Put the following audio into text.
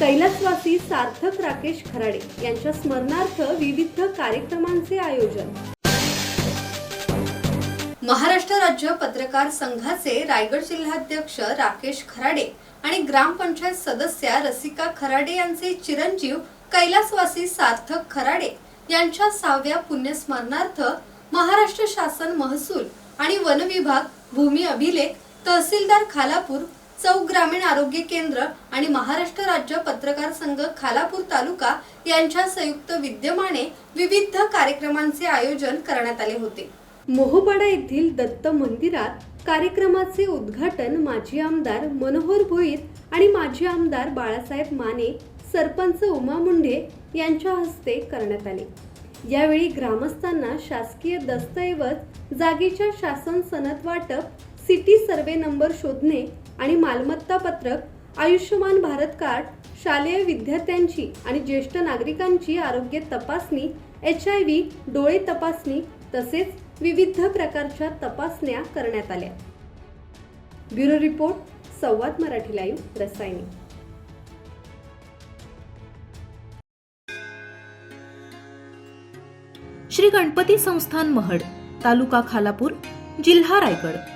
कैलासवासी सार्थक राकेश खराडे यांच्या स्मरणार्थ विविध कार्यक्रमांचे आयोजन. महाराष्ट्र राज्य पत्रकार संघाचे रायगड जिल्हाध्यक्ष राकेश खराडे आणि ग्रामपंचायत सदस्या रसिका खराडे यांचे चिरंजीव कैलासवासी सार्थक खराडे यांच्या सहाव्या पुण्यस्मरणार्थ महाराष्ट्र शासन महसूल आणि वन विभाग भूमी अभिलेख तहसीलदार खालापूर चौक ग्रामीण आरोग्य केंद्र आणि महाराष्ट्र राज्य पत्रकार संघ खालापूर तालुका यांच्या संयुक्त विद्यमाने विविध कार्यक्रमांचे आयोजन करण्यात आले होते. मोहपाडा येथील दत्त मंदिरात कार्यक्रमाचे उद्घाटन माजी आमदार मनोहर भोईर आणि माजी आमदार बाळासाहेब माने सरपंच उमा मुंढे यांच्या हस्ते करण्यात आले. यावेळी ग्रामस्थांना शासकीय दस्तऐवज जागेच्या शासन सनद वाटप सिटी सर्वे नंबर शोधणे आणि मालमत्ता पत्रक आयुष्यमान भारत कार्ड शालेय विद्यार्थ्यांची आणि ज्येष्ठ नागरिकांची आरोग्य तपासणी एच आय व्ही डोळे तपासणी तसेच विविध प्रकारच्या तपासण्या करण्यात आल्या. Bureau report Samvad Marathi live Rasayani. Shri Ganpati Sansthan Mahad तालुका खालापूर जिल्हा रायगड.